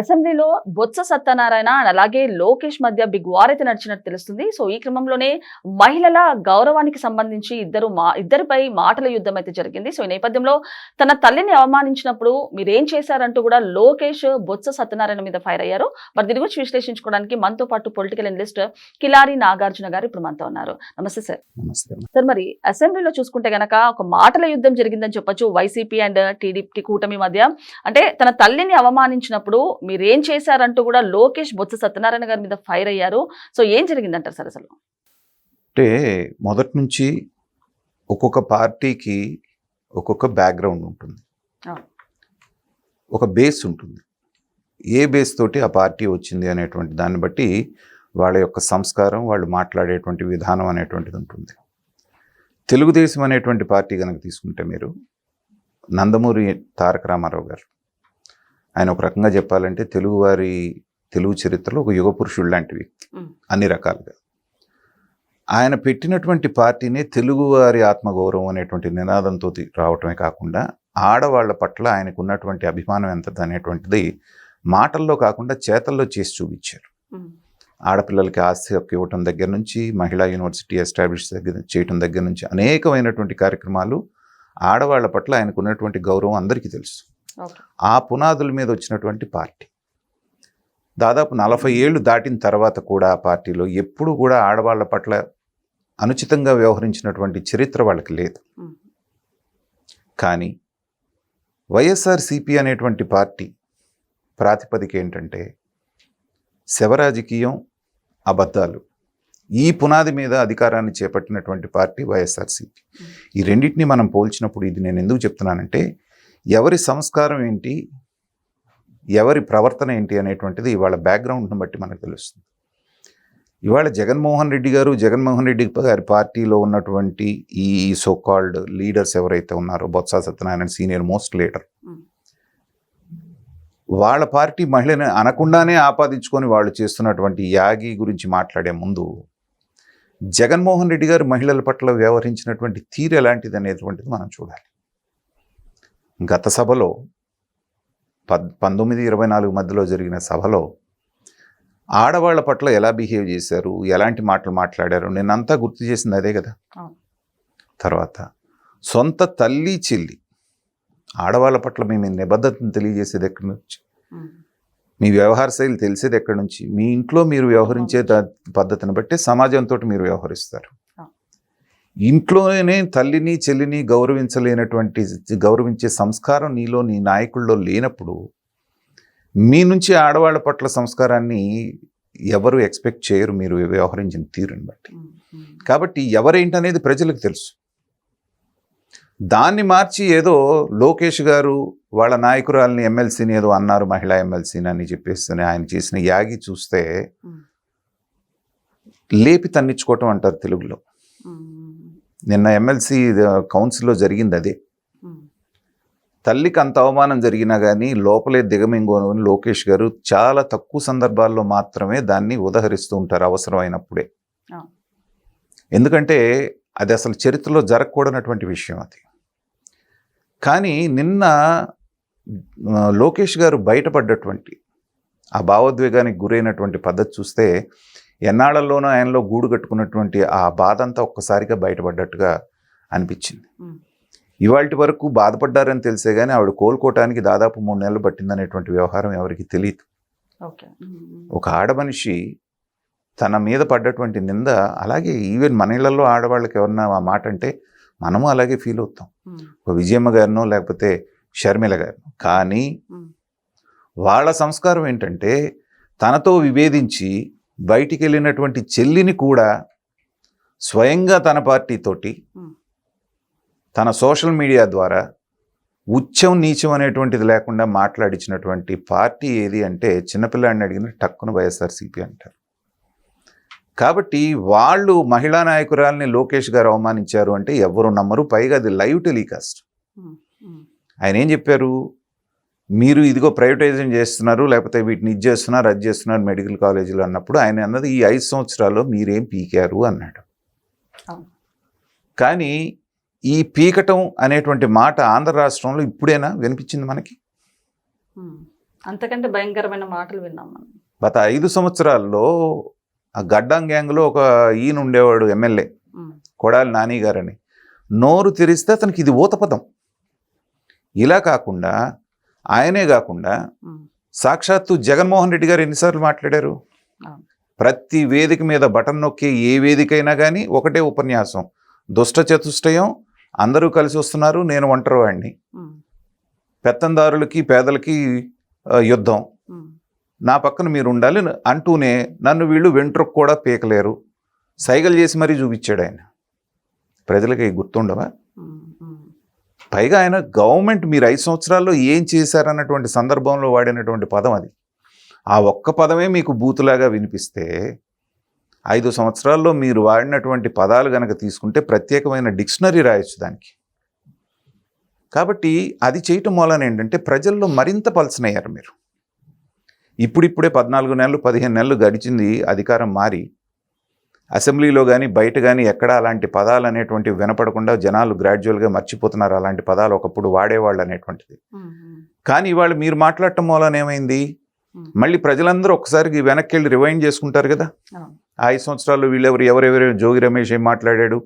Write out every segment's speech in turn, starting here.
అసెంబ్లీలో బొత్స సత్యనారాయణ and అలాగే లోకేష్ మధ్య బిగ్ వార్ అయితే నడిచినట్టు తెలుస్తుంది. సో ఈ క్రమంలోనే మహిళల గౌరవానికి సంబంధించి ఇద్దరు మా ఇద్దరిపై మాటల యుద్ధం అయితే జరిగింది. సో ఈ నేపథ్యంలో తన తల్లిని అవమానించినప్పుడు మీరేం చేశారంటూ కూడా లోకేష్ బొత్స సత్యనారాయణ మీద ఫైర్ అయ్యారు. మరి దీని గురించి విశ్లేషించుకోవడానికి మనతో పాటు పొలిటికల్ అనలిస్ట్ కిలారి నాగార్జున గారు ఇప్పుడు మనతో ఉన్నారు. నమస్తే సార్. సార్ మరి అసెంబ్లీలో చూసుకుంటే గనక ఒక మాటల యుద్ధం జరిగిందని చెప్పొచ్చు వైసీపీ అండ్ టీడీపీ కూటమి మధ్య. అంటే తన తల్లిని అవమానించినప్పుడు మీరేం చేశారంటూ కూడా లోకేష్ బొత్స సత్యనారాయణ గారి మీద ఫైర్ అయ్యారు. సో ఏం జరిగిందంటారు సార్ అసలు? అంటే మొదటి నుంచి ఒక్కొక్క పార్టీకి ఒక్కొక్క బ్యాక్గ్రౌండ్ ఉంటుంది. ఒక బేస్ ఉంటుంది. ఏ బేస్ తోటి ఆ పార్టీ వచ్చింది అనేటువంటి దాన్ని బట్టి వాళ్ళ యొక్క సంస్కారం వాళ్ళు మాట్లాడేటువంటి విధానం అనేటువంటిది ఉంటుంది. తెలుగుదేశం అనేటువంటి పార్టీ కనుక తీసుకుంటే మీరు నందమూరి తారక రామారావు గారు ఆయన ఒక రకంగా చెప్పాలంటే తెలుగువారి తెలుగు చరిత్రలో ఒక యుగ పురుషుడు లాంటి వ్యక్తి. అన్ని రకాలుగా. ఆయన పెట్టినటువంటి పార్టీనే తెలుగువారి ఆత్మగౌరవం అనేటువంటి నినాదంతో రావటమే కాకుండా ఆడవాళ్ళ పట్ల ఆయనకు ఉన్నటువంటి అభిమానం ఎంత అనేటువంటిది మాటల్లో కాకుండా చేతల్లో చేసి చూపించారు. ఆడపిల్లలకి ఆస్తి హక్కు ఇవ్వటం దగ్గర నుంచి మహిళా యూనివర్సిటీ ఎస్టాబ్లిష్ దగ్గర చేయటం దగ్గర నుంచి అనేకమైనటువంటి కార్యక్రమాలు ఆడవాళ్ళ పట్ల ఆయనకు ఉన్నటువంటి గౌరవం అందరికీ తెలుసు. ఆ పునాదుల మీద వచ్చినటువంటి పార్టీ. దాదాపు నలభై ఏళ్ళు దాటిన తర్వాత కూడా ఆ పార్టీలో ఎప్పుడు కూడా ఆడవాళ్ళ పట్ల అనుచితంగా వ్యవహరించినటువంటి చరిత్ర వాళ్ళకి లేదు. కానీ వైఎస్ఆర్ సిపి అనేటువంటి పార్టీ ప్రాతిపదిక ఏంటంటే శవరాజకీయం అబద్ధాలు. ఈ పునాది మీద అధికారాన్ని చేపట్టినటువంటి పార్టీ వైఎస్ఆర్సీపీ ఈ రెండింటిని మనం పోల్చినప్పుడు ఇది నేను ఎందుకు చెప్తున్నానంటే ఎవరి సంస్కారం ఏంటి? ఎవరి ప్రవర్తన ఏంటి అనేటువంటిది ఇవాళ బ్యాక్గ్రౌండ్ను బట్టి మనకు తెలుస్తుంది. ఇవాళ జగన్మోహన్ రెడ్డి గారు జగన్మోహన్ రెడ్డి గారి పార్టీలో ఉన్నటువంటి ఈ సో కాల్డ్ లీడర్స్ ఎవరైతే ఉన్నారో Botsa Satyanarayana senior most leader. వాళ్ళ పార్టీ మహిళని అనకుండానే ఆపాదించుకొని వాళ్ళు చేస్తున్నటువంటి యాగి గురించి మాట్లాడే ముందు జగన్మోహన్ రెడ్డి గారు మహిళల పట్ల వ్యవహరించినటువంటి తీరు ఎలాంటిది అనేటువంటిది మనం చూడాలి. గత సభలో పద్ పంతొమ్మిది ఇరవై నాలుగు మధ్యలో జరిగిన సభలో ఆడవాళ్ళ పట్ల ఎలా బిహేవ్ చేశారు? ఎలాంటి మాటలు మాట్లాడారు? నేనంతా గుర్తు చేసింది అదే కదా. తర్వాత సొంత తల్లి చెల్లి ఆడవాళ్ళ పట్ల మేము నిబద్ధతను తెలియజేసేది ఎక్కడి నుంచి? మీ వ్యవహార శైలి తెలిసేది ఎక్కడి నుంచి? మీ ఇంట్లో మీరు వ్యవహరించే పద్ధతిని బట్టి సమాజంతో మీరు వ్యవహరిస్తారు. ఇంట్లోనే తల్లిని చెల్లిని గౌరవించలేనటువంటి గౌరవించే సంస్కారం నీలో నీ నాయకుల్లో లేనప్పుడు మీ నుంచి ఆడవాళ్ళ పట్ల సంస్కారాన్ని ఎవరు ఎక్స్పెక్ట్ చేయరు. మీరు వ్యవహరించిన తీరుని బట్టి. కాబట్టి ఎవరేంటనేది ప్రజలకు తెలుసు. దాన్ని మార్చి ఏదో లోకేష్ గారు వాళ్ళ నాయకురాలని ఎమ్మెల్సీని ఏదో అన్నారు మహిళా ఎమ్మెల్సీని అని చెప్పేసి ఆయన చేసిన యాగి చూస్తే లేపి తన్నించుకోవటం అంటారు తెలుగులో. నిన్న ఎమ్మెల్సీ కౌన్సిల్లో జరిగింది అదే తల్లికి అంత అవమానం జరిగినా కానీ లోపలే దిగమింగోని లోకేష్ గారు చాలా తక్కువ సందర్భాల్లో మాత్రమే దాన్ని ఉదహరిస్తూ ఉంటారు అవసరమైనప్పుడే. ఎందుకంటే అది అసలు చరిత్రలో జరగకూడనటువంటి విషయం అది. కానీ నిన్న లోకేష్ గారు బయటపడ్డటువంటి ఆ భావోద్వేగానికి గురైనటువంటి పద్ధతి చూస్తే ఎన్నాళ్ళలోనూ ఆయనలో గూడు కట్టుకున్నటువంటి ఆ బాధ అంతా ఒక్కసారిగా బయటపడ్డట్టుగా అనిపించింది. ఇవాళ వరకు బాధపడ్డారని తెలిసే కానీ ఆవిడ కోలుకోవటానికి దాదాపు మూడు నెలలు పట్టిందనేటువంటి వ్యవహారం ఎవరికి తెలియదు ఒక ఆడమనిషి తన మీద పడ్డటువంటి నింద అలాగే ఈవెన్ మన ఇళ్ళలో ఆడవాళ్ళకి ఎవరన్నా ఆ మాట అంటే మనము అలాగే ఫీల్ అవుతాం. ఒక విజయమ్మ గారినో లేకపోతే షర్మిల గారినో. కానీ వాళ్ళ సంస్కారం ఏంటంటే తనతో విభేదించి బయటికి వెళ్ళినటువంటి చెల్లిని కూడా స్వయంగా తన పార్టీతోటి. తన సోషల్ మీడియా ద్వారా ఉచ్చం నీచం అనేటువంటిది లేకుండా మాట్లాడించినటువంటి పార్టీ ఏది అంటే చిన్నపిల్లాడిని అడిగిన టక్కున వైఎస్ఆర్సీపీ అంటారు. కాబట్టి వాళ్ళు మహిళా నాయకురాల్ని లోకేష్ గారు అవమానించారు అంటే ఎవరు నమ్మరు పైగా అది లైవ్ టెలికాస్ట్. ఆయన ఏం చెప్పారు? మీరు ఇదిగో ప్రైవేటైజేషన్ చేస్తున్నారు లేకపోతే వీటిని ఇది చేస్తున్నారు అది చేస్తున్నారు మెడికల్ కాలేజీలో అన్నప్పుడు ఆయన అన్నది ఈ ఐదు సంవత్సరాల్లో మీరేం పీకారు అన్నాడు. కానీ ఈ పీకటం అనేటువంటి మాట ఆంధ్ర రాష్ట్రంలో ఇప్పుడేనా వినిపించింది మనకి? అంతకంటే భయంకరమైన మాటలు విన్నాం మనం. గత ఐదు సంవత్సరాల్లో ఆ గడ్డం గ్యాంగ్లో ఒక ఈయన ఉండేవాడు ఎమ్మెల్యే. కొడాలి నాని గారని. నోరు తెరిస్తే అతనికి ఇది ఊతపదం. ఇలా కాకుండా ఆయనే కాకుండా సాక్షాత్తు జగన్మోహన్ రెడ్డి గారు ఎన్నిసార్లు మాట్లాడారు. ప్రతి వేదిక మీద బటన్ నొక్కే ఏ వేదిక అయినా కానీ ఒకటే ఉపన్యాసం. దుష్ట చతుష్టయం అందరూ కలిసి వస్తున్నారు నేను ఒంటరివాడిని ఉమ్, పెత్తందారులకి పేదలకి యుద్ధం. నా పక్కన మీరు ఉండాలి అంటూనే నన్ను వీళ్ళు వెంట్రుకు కూడా పీకలేరు. సైగలు చేసి మరీ చూపించాడు ఆయన. ప్రజలకి గుర్తుండవా? పైగా ఆయన గవర్నమెంట్ మీరు ఐదు సంవత్సరాల్లో ఏం చేశారన్నటువంటి సందర్భంలో వాడినటువంటి పదం అది. ఆ ఒక్క పదమే మీకు బూతులాగా వినిపిస్తే ఐదు సంవత్సరాల్లో మీరు వాడినటువంటి పదాలు కనుక తీసుకుంటే ప్రత్యేకమైన డిక్షనరీ రాయొచ్చు దానికి. కాబట్టి అది చేయటం వలన ఏంటంటే ప్రజల్లో మరింత పలసనయ్యారు మీరు. ఇప్పుడిప్పుడే పద్నాలుగు నెలలు పదిహేను నెలలు గడిచింది అధికారం మారి అసెంబ్లీలో కానీ బయట కానీ ఎక్కడ అలాంటి పదాలు అనేటువంటివి వినపడకుండా జనాలు గ్రాడ్యువల్గా మర్చిపోతున్నారు. అలాంటి పదాలు ఒకప్పుడు వాడేవాళ్ళు అనేటువంటిది. కానీ ఇవాళ మీరు మాట్లాడటం వలన ఏమైంది. మళ్ళీ ప్రజలందరూ ఒక్కసారి వెనక్కి వెళ్ళి రివైండ్ చేసుకుంటారు కదా. ఆ ఐదు సంవత్సరాలు వీళ్ళెవరు ఎవరెవరు? జోగి రమేష్ ఏం మాట్లాడాడు.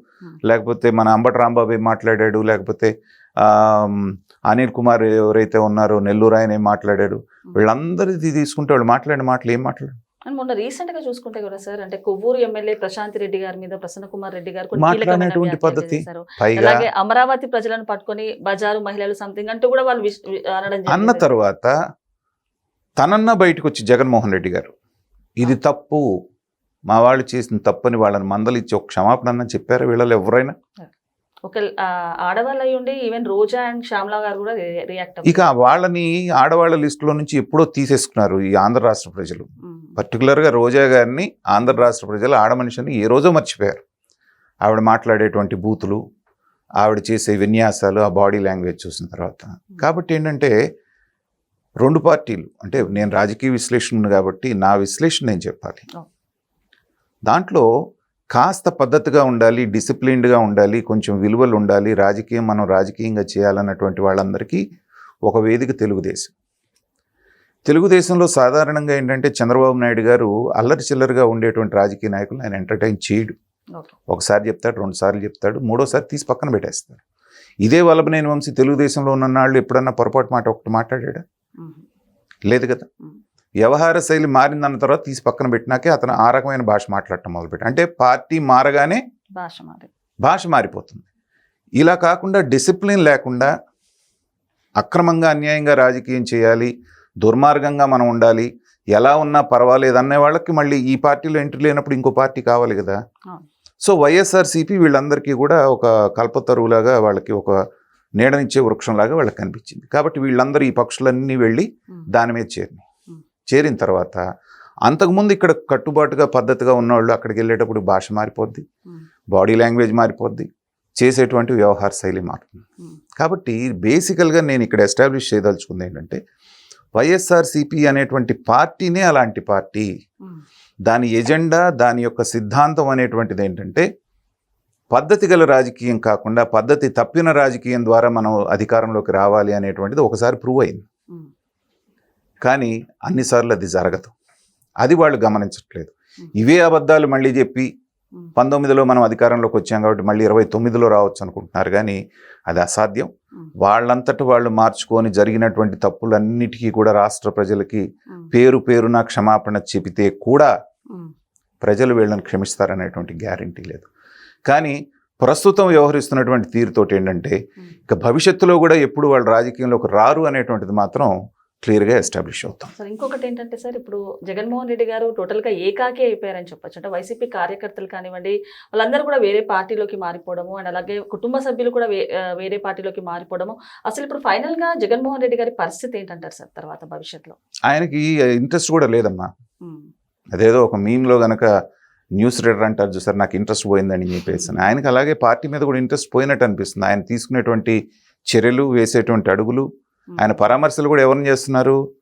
లేకపోతే మన అంబటి రాంబాబు ఏం మాట్లాడాడు? లేకపోతే అనిల్ కుమార్ ఎవరైతే ఉన్నారో నెల్లూరు ఆయన ఏం మాట్లాడాడు? వీళ్ళందరిది తీసుకుంటే వాళ్ళు మాట్లాడిన మాటలు ఏం మాట్లాడారు? అండ్ మొన్న రీసెంట్గా చూసుకుంటే కూడా సార్ అంటే కొవ్వూరు ఎమ్మెల్యే ప్రశాంత్ రెడ్డి గారి మీద ప్రసన్న కుమార్ రెడ్డి గారు పద్ధతి. అలాగే అమరావతి ప్రజలను పట్టుకొని బజారు మహిళలు సంథింగ్ అంటూ కూడా వాళ్ళు అన్న. తర్వాత తనన్న బయటకు వచ్చి జగన్మోహన్ రెడ్డి గారు ఇది తప్పు మా వాళ్ళు చేసిన తప్పని వాళ్ళని మందలిచ్చి ఒక క్షమాపణ అన్న చెప్పారు వీళ్ళలో ఎవరైనా ఒక ఆడవాళ్ళు ఉండి ఈవెన్ రోజా అండ్ శ్యామ్లా గారు కూడా రియాక్ట్ ఇక వాళ్ళని ఆడవాళ్ళ లిస్టులో నుంచి ఎప్పుడో తీసేసుకున్నారు ఈ ఆంధ్ర రాష్ట్ర ప్రజలు. పర్టికులర్గా రోజా గారిని ఆంధ్ర రాష్ట్ర ప్రజలు ఆడ మనిషిని ఏ రోజో మర్చిపోయారు. ఆవిడ మాట్లాడేటువంటి బూతులు ఆవిడ చేసే విన్యాసాలు ఆ బాడీ లాంగ్వేజ్ చూసిన తర్వాత. కాబట్టి ఏంటంటే రెండు పార్టీలు అంటే నేను రాజకీయ విశ్లేషణ కాబట్టి నా విశ్లేషణ నేను చెప్పాలి. దాంట్లో కాస్త పద్ధతిగా ఉండాలి డిసిప్లిన్డ్గా ఉండాలి కొంచెం విలువలు ఉండాలి రాజకీయం మనం రాజకీయంగా చేయాలన్నటువంటి వాళ్ళందరికీ ఒక వేదిక తెలుగుదేశం. తెలుగుదేశంలో సాధారణంగా ఏంటంటే చంద్రబాబు నాయుడు గారు అల్లరి చిల్లరగా ఉండేటువంటి రాజకీయ నాయకులు ఆయన ఎంటర్టైన్ చేయడు. ఒకసారి చెప్తాడు రెండు సార్లు చెప్తాడు మూడోసారి తీసి పక్కన పెట్టేస్తాడు. ఇదే వల్లభనేని వంశీ తెలుగుదేశంలో ఉన్న నాళ్ళు ఎప్పుడన్నా పొరపాటు మాట ఒకటి మాట్లాడాడా? ఉమ్, లేదు కదా. వ్యవహార శైలి మారిందన్న తర్వాత తీసి పక్కన పెట్టినాకే అతను ఆ రకమైన భాష మాట్లాడటం మొదలుపెట్టాడు. అంటే పార్టీ మారగానే భాష మారి భాష మారిపోతుంది. ఇలా కాకుండా డిసిప్లిన్ లేకుండా అక్రమంగా అన్యాయంగా రాజకీయం చేయాలి దుర్మార్గంగా మనం ఉండాలి ఎలా ఉన్నా పర్వాలేదు అనే వాళ్ళకి మళ్ళీ ఈ పార్టీలో ఎంట్రీ లేనప్పుడు ఇంకో పార్టీ కావాలి కదా. సో వైఎస్ఆర్సీపీ వీళ్ళందరికీ కూడా ఒక కల్పతరువులాగా వాళ్ళకి ఒక నీడనిచ్చే వృక్షంలాగా వాళ్ళకి కనిపించింది. కాబట్టి వీళ్ళందరూ ఈ పక్షులన్నీ వెళ్ళి దాని మీద చేరినాయి. చేరిన తర్వాత అంతకుముందు ఇక్కడ కట్టుబాటుగా పద్ధతిగా ఉన్నవాళ్ళు అక్కడికి వెళ్ళేటప్పుడు భాష మారిపోద్ది బాడీ లాంగ్వేజ్ మారిపోద్ది చేసేటువంటి వ్యవహార శైలి మారుతుంది. కాబట్టి బేసికల్గా నేను ఇక్కడ ఎస్టాబ్లిష్ చేయదలుచుకుంది ఏంటంటే వైఎస్ఆర్సీపీ అనేటువంటి పార్టీనే అలాంటి పార్టీ. దాని ఎజెండా దాని యొక్క సిద్ధాంతం అనేటువంటిది ఏంటంటే పద్ధతి గల రాజకీయం కాకుండా పద్ధతి తప్పిన రాజకీయం ద్వారా మనం అధికారంలోకి రావాలి అనేటువంటిది ఒకసారి ప్రూవ్ అయింది. కానీ అన్నిసార్లు అది జరగదు. అది వాళ్ళు గమనించట్లేదు. ఇవే అబద్ధాలు మళ్ళీ చెప్పి పంతొమ్మిదిలో మనం అధికారంలోకి వచ్చాం కాబట్టి మళ్ళీ ఇరవై తొమ్మిదిలో రావచ్చు అనుకుంటున్నారు కానీ అది అసాధ్యం. వాళ్ళంతట వాళ్ళు మార్చుకొని జరిగినటువంటి తప్పులన్నిటికీ కూడా రాష్ట్ర ప్రజలకి పేరు పేరున క్షమాపణ చెబితే కూడా ప్రజలు వీళ్ళని క్షమిస్తారనేటువంటి గ్యారంటీ లేదు. కానీ ప్రస్తుతం వ్యవహరిస్తున్నటువంటి తీరుతోటి ఏంటంటే. ఇక భవిష్యత్తులో కూడా ఎప్పుడు వాళ్ళు రాజకీయంలోకి రారు అనేటువంటిది మాత్రం క్లియర్గా ఎస్టాబ్లిష్ అవుతాం. సార్ ఇంకొకటి ఏంటంటే సార్ ఇప్పుడు జగన్మోహన్ రెడ్డి గారు టోటల్గా ఏకాకి అయిపోయారని చెప్పొచ్చు. అంటే వైసీపీ కార్యకర్తలు కానివ్వండి వాళ్ళందరూ కూడా వేరే పార్టీలోకి మారిపోవడము అండ్ అలాగే కుటుంబ సభ్యులు కూడా వేరే పార్టీలోకి మారిపోవడము. అసలు ఇప్పుడు ఫైనల్గా జగన్మోహన్ రెడ్డి గారి పరిస్థితి ఏంటంటారు సార్ తర్వాత భవిష్యత్తులో? ఆయనకి ఇంట్రెస్ట్ కూడా లేదమ్మా. అదేదో ఒక మీమ్లో గనక న్యూస్ రీడర్ అంటారు చూసారు నాకు ఇంట్రెస్ట్ పోయిందని చెప్పేసి. ఆయనకి అలాగే పార్టీ మీద కూడా ఇంట్రెస్ట్ పోయినట్టు అనిపిస్తుంది. ఆయన తీసుకునేటువంటి చర్యలు వేసేటువంటి అడుగులు ఆయన పరామర్శలు కూడా ఎవరిని చేస్తున్నారు?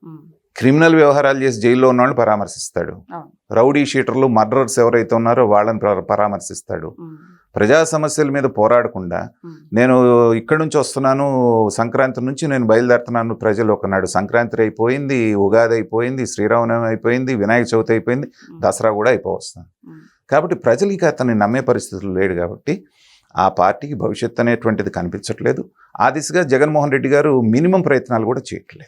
క్రిమినల్ వ్యవహారాలు చేసి జైల్లో ఉన్న వాళ్ళని పరామర్శిస్తాడు. రౌడీ షీటర్లు మర్డరర్స్ ఎవరైతే ఉన్నారో వాళ్ళని పరా- పరామర్శిస్తాడు. ప్రజా సమస్యల మీద పోరాడకుండా నేను ఇక్కడి నుంచి వస్తున్నాను సంక్రాంతి నుంచి నేను బయలుదేరుతున్నాను ప్రజలు ఒకనాడు సంక్రాంతి అయిపోయింది ఉగాది అయిపోయింది శ్రీరామనవమి అయిపోయింది వినాయక చవితి అయిపోయింది దసరా కూడా అయిపోవస్తాను. కాబట్టి ప్రజలు ఇక అతన్ని నమ్మే పరిస్థితులు లేడు కాబట్టి ఆ పార్టీకి భవిష్యత్తు అనేటువంటిది కనిపించట్లేదు. ఆ దిశగా జగన్మోహన్ రెడ్డి గారు మినిమం ప్రయత్నాలు కూడా చేయట్లేదు.